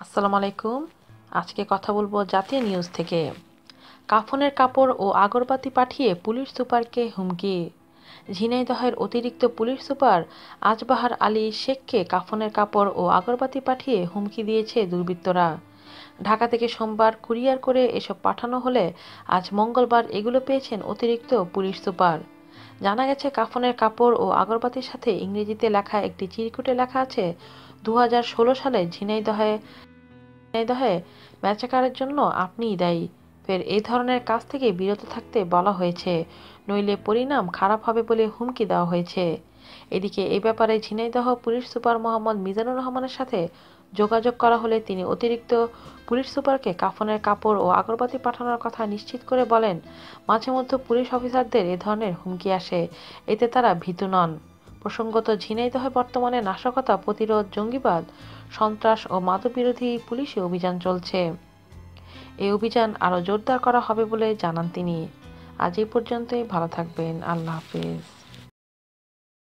আসসালামু আলাইকুম। আজকে কথা বলব জাতীয় নিউজ থেকে। কাফনের কাপড় ও আগরবাতি পাঠিয়ে পুলিশ সুপারকে হুমকি। ঝিনাইদহের অতিরিক্ত পুলিশ সুপার আজবাহার আলী শেখকে কাফনের কাপড় ও আগরবাতি পাঠিয়ে হুমকি দিয়েছে দুর্বৃত্তরা। ঢাকা থেকে সোমবার কুরিয়ার করে এসব পাঠানো হলে আজ মঙ্গলবার এগুলো পেয়েছেন অতিরিক্ত পুলিশ সুপার। জানা গেছে, কাফনের কাপড় ও আগরবাতির সাথে ইংরেজিতে লেখা একটি চিরকুটে লেখা আছে দু হাজার ষোলো সালে ঝিনাইদহে ঝিনাইদহে ম্যাচাকারের জন্য আপনিই দায়ী। ফের এই ধরনের কাজ থেকে বিরত থাকতে বলা হয়েছে। নইলে পরিণাম খারাপ হবে বলে হুমকি দেওয়া হয়েছে। এদিকে এ ব্যাপারে ঝিনাইদহ পুলিশ সুপার মোহাম্মদ মিজানুর রহমানের সাথে যোগাযোগ করা হলে তিনি অতিরিক্ত পুলিশ সুপারকে কাফনের কাপড় ও আগরবাতি পাঠানোর কথা নিশ্চিত করে বলেন, মাঝে মধ্যে পুলিশ অফিসারদের এ ধরনের হুমকি আসে, এতে তারা ভীতু নন। প্রসঙ্গত, ঝিনাইদহে বর্তমানে নাশকতা প্রতিরোধ, জঙ্গিবাদ, সন্ত্রাস ও মাদকবিরোধী পুলিশি অভিযান চলছে। এই অভিযান আরও জোরদার করা হবে বলে জানান তিনি। আজ এই পর্যন্তই, ভালো থাকবেন, আল্লাহ হাফিজ।